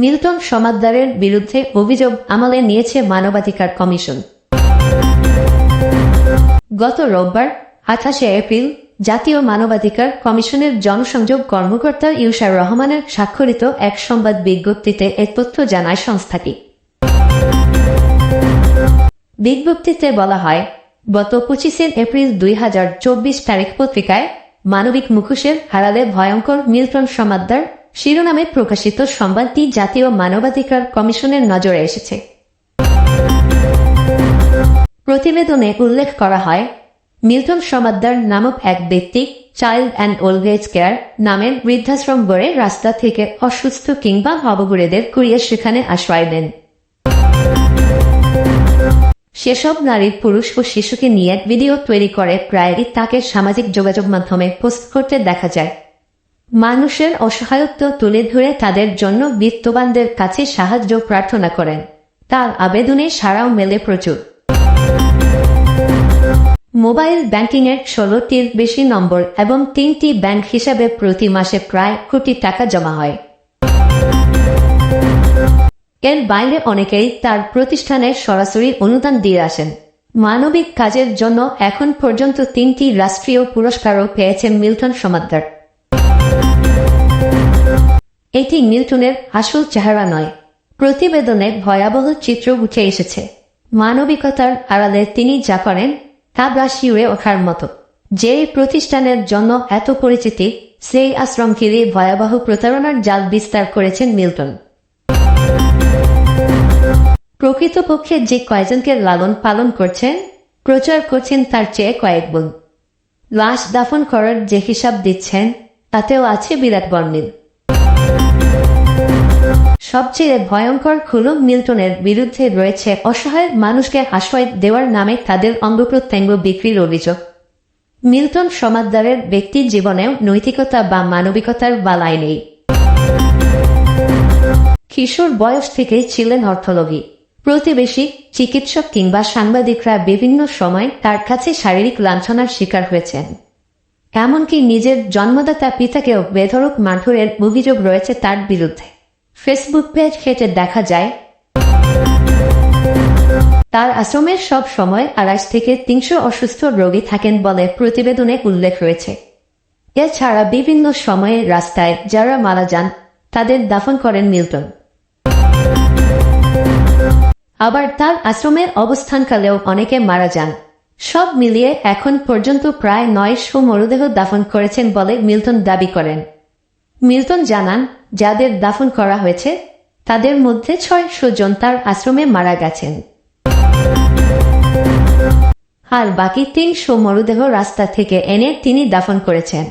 Milton সমাদ্দারের বিরুদ্ধে অভিযোগ আমলে নিয়েছে মানবাধিকার কমিশন। গত রোববার, আঠাশে এপ্রিল, জাতীয় মানবাধিকার কমিশনের জনসংযোগ কর্মকর্তা ইউসার রহমানের স্বাক্ষরিত এক সংবাদ বিজ্ঞপ্তিতে এ তথ্য জানায় সংস্থাটি। বিজ্ঞপ্তিতে বলা হয়, গত পঁচিশে এপ্রিল দুই হাজার চব্বিশ তারিখ পত্রিকায় মানবিক মুখোশের হারালে ভয়ঙ্কর মিল্টন সমাদ্দার শিরোনামে প্রকাশিত সংবাদটি জাতীয় মানবাধিকার কমিশনের নজরে এসেছে। প্রতিবেদনে উল্লেখ করা হয়, মিল্টন সমাদ্দার নামক এক ব্যক্তি child and old age care নামের বৃদ্ধাশ্রম গড়ে রাস্তা থেকে অসুস্থ কিংবা হবগুড়েদের কুড়িয়ে সেখানে আশ্রয় দেন সেসব নারীর পুরুষ ও শিশুকে নিয়ে ভিডিও তৈরি করে প্রায়ই তাকে সামাজিক যোগাযোগ মাধ্যমে পোস্ট করতে দেখা যায়। মানুষের অসহায়ত্ব তুলে ধরে তাদের জন্য বিত্তবানদের কাছে সাহায্য প্রার্থনা করেন। তার আবেদনে সারাও মেলে প্রচুর। মোবাইল ব্যাংকিং এর ষোলোটির বেশি নম্বর এবং তিনটি ব্যাংক হিসাবে প্রতি মাসে প্রায় কোটি টাকা জমা হয়। এর বাইরে অনেকেই তার প্রতিষ্ঠানে সরাসরি অনুদান দিয়ে আসেন। মানবিক কাজের জন্য এখন পর্যন্ত তিনটি রাষ্ট্রীয় পুরস্কারও পেয়েছেন মিল্টন সমাদ্দার। এটি মিল্টনের আসল চেহারা নয়। প্রতিবেদনে ভয়াবহ চিত্র উঠে এসেছে। মানবিকতার আড়ালে তিনি যা করেন, তা শিউরে ওঠার মতো। যে প্রতিষ্ঠানের জন্য এত পরিচিতি, সেই আশ্রম ঘিরে ভয়াবহ প্রতারণার জাল বিস্তার করেছেন মিল্টন। প্রকৃতপক্ষে যে কয়জনকে লালন পালন করছেন, প্রচার করছেন তার চেয়ে কয়েক গুণ লাশ দাফন করার যে হিসাব দিচ্ছেন, তাতেও আছে বিরাট বর্ণিল। সবচেয়ে ভয়ঙ্কর হল মিল্টনের বিরুদ্ধে রয়েছে। অসহায় মানুষকে আশ্রয় দেওয়ার নামে তাদের অঙ্গপ্রত্যঙ্গ বিক্রির অভিযোগ। মিল্টন সমাদদারের ব্যক্তির জীবনেও নৈতিকতা বা মানবিকতার বালাই নেই। কিশোর বয়স থেকেই ছিলেন অর্থলোভী। প্রতিবেশী, চিকিৎসক কিংবা সাংবাদিকরা বিভিন্ন সময় তার কাছে শারীরিক লাঞ্ছনার শিকার হয়েছেন। এমনকি নিজের জন্মদাতা পিতাকেও বেধরক মারধরের অভিযোগ রয়েছে তার বিরুদ্ধে। ফেসবুক পেজ ঘেটে দেখা যায়। তার আশ্রমের সব সময় আড়াইশ থেকে তিনশো অসুস্থ রোগী থাকেন বলে প্রতিবেদনে উল্লেখ রয়েছে। এছাড়া বিভিন্ন সময়ে রাস্তায় যারা মারা যান, তাদের দাফন করেন মিল্টন। আবার তার আশ্রমের অবস্থানকালেও অনেকে মারা যান। সব মিলিয়ে এখন পর্যন্ত প্রায় নয়শো মরদেহ দাফন করেছেন বলে মিল্টন দাবি করেন। মিল্টন জানান, যাদের দাফন করা হয়েছে, তাদের মধ্যে ছয়শো জন তার আশ্রমে মারা গেছেন। আর বাকি তিনশো মরদেহ রাস্তা থেকে এনে তিনি দাফন করেছেন।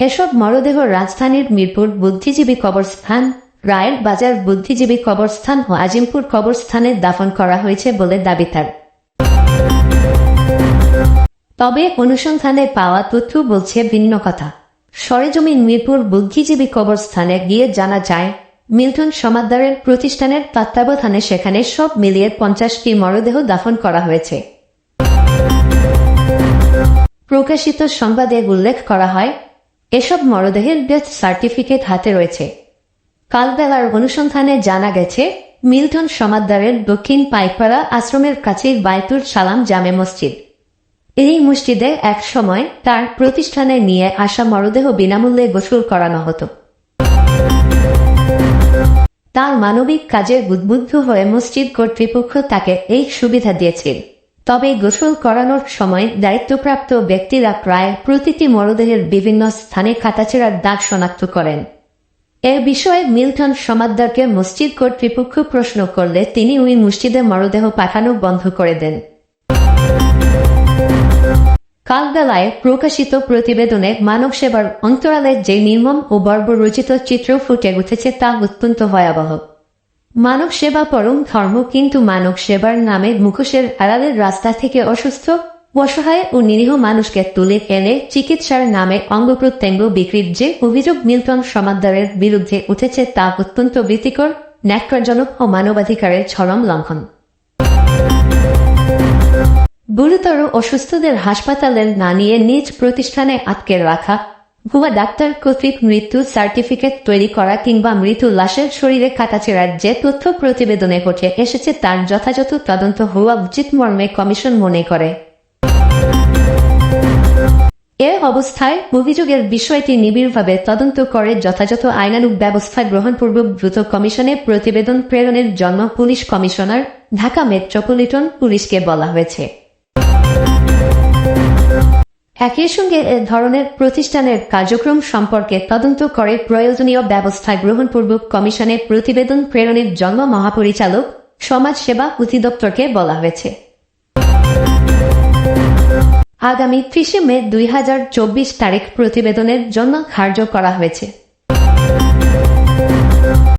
এসব মরদেহ রাজধানীর মিরপুর বুদ্ধিজীবী কবরস্থান, রায়ের বাজার বুদ্ধিজীবী কবরস্থান ও আজিমপুর কবরস্থানে দাফন করা হয়েছে বলে দাবি তার। তবে অনুসন্ধানে পাওয়া তথ্য বলছে ভিন্ন কথা। সরেজমিন মিরপুর বুদ্ধিজীবী কবরস্থানে গিয়ে জানা যায়, মিল্টন সমাদ্দারের প্রতিষ্ঠানের তত্ত্বাবধানে সেখানে সব মিলিয়ে পঞ্চাশটি মরদেহ দাফন করা হয়েছে। প্রকাশিত সংবাদে উল্লেখ করা হয়, এসব মরদেহের ডেথ সার্টিফিকেট হাতে রয়েছে। কালবেলার অনুসন্ধানে জানা গেছে, মিল্টন সমাদ্দারের দক্ষিণ পাইকপাড়া আশ্রমের কাছে বায়তুল সালাম জামে মসজিদ। এই মসজিদে এক সময় তার প্রতিষ্ঠানে নিয়ে আসা মরদেহ বিনামূল্যে গোসল করানো হতো। তার মানবিক কাজে উদ্বুদ্ধ হয়ে মসজিদ কর্তৃপক্ষ তাকে এই সুবিধা দিয়েছিল তবে গোসল করানোর সময় দায়িত্বপ্রাপ্ত ব্যক্তিরা প্রায় প্রতিটি মরদেহের বিভিন্ন স্থানে কাটাছেড়ার দাগ শনাক্ত করেন। এ বিষয়ে মিল্টন সমাদ্দারকে মসজিদ কর্তৃপক্ষ প্রশ্ন করলে তিনি ওই মসজিদে মরদেহ পাঠানো বন্ধ করে দেন। কালবেলায় প্রকাশিত প্রতিবেদনে মানব সেবার অন্তরালে যে নির্মম ও বর্বরচিত চিত্র ফুটে উঠেছে তা অত্যন্ত ভয়াবহ। মানব সেবা পরম ধর্ম, কিন্তু মানব সেবার নামে মুখোশের আড়ালের রাস্তা থেকে অসুস্থ, অসহায় ও নিরীহ মানুষকে তুলে এনে চিকিৎসার নামে অঙ্গ প্রত্যঙ্গ বিক্রির যে অভিযোগ মিল্টন সমাদ্দারের বিরুদ্ধে উঠেছে তা অত্যন্ত ভীতিকর ন্যাক্রজনক ও মানবাধিকারের চরম লঙ্ঘন। গুরুতর অসুস্থদের হাসপাতালে না নিয়ে নিজ প্রতিষ্ঠানে আটকে রাখা। ভুয়া ডাক্তার কর্তৃক মৃত্যু সার্টিফিকেট তৈরি করা কিংবা মৃত লাশের শরীরে কাটাছেড়ার যে তথ্য প্রতিবেদনে উঠে এসেছে তার যথাযথ তদন্ত হওয়া উচিত মর্মে কমিশন মনে করে। এ অবস্থায় অভিযোগের বিষয়টি নিবিড়ভাবে তদন্ত করে যথাযথ আইনানুগ ব্যবস্থা গ্রহণপূর্বক দ্রুত কমিশনে প্রতিবেদন প্রেরণের জন্য পুলিশ কমিশনার, ঢাকা মেট্রোপলিটন পুলিশকে বলা হয়েছে। একই সঙ্গে এ ধরনের প্রতিষ্ঠানের কার্যক্রম সম্পর্কে তদন্ত করে প্রয়োজনীয় ব্যবস্থা গ্রহণপূর্বক কমিশনের প্রতিবেদন প্রেরণের জন্ম মহাপরিচালক সমাজ সেবা অধিদপ্তরকে বলা হয়েছে। আগামী ত্রিশে মে দুই হাজার চব্বিশ তারিখ প্রতিবেদনের জন্য ধার্য করা হয়েছে।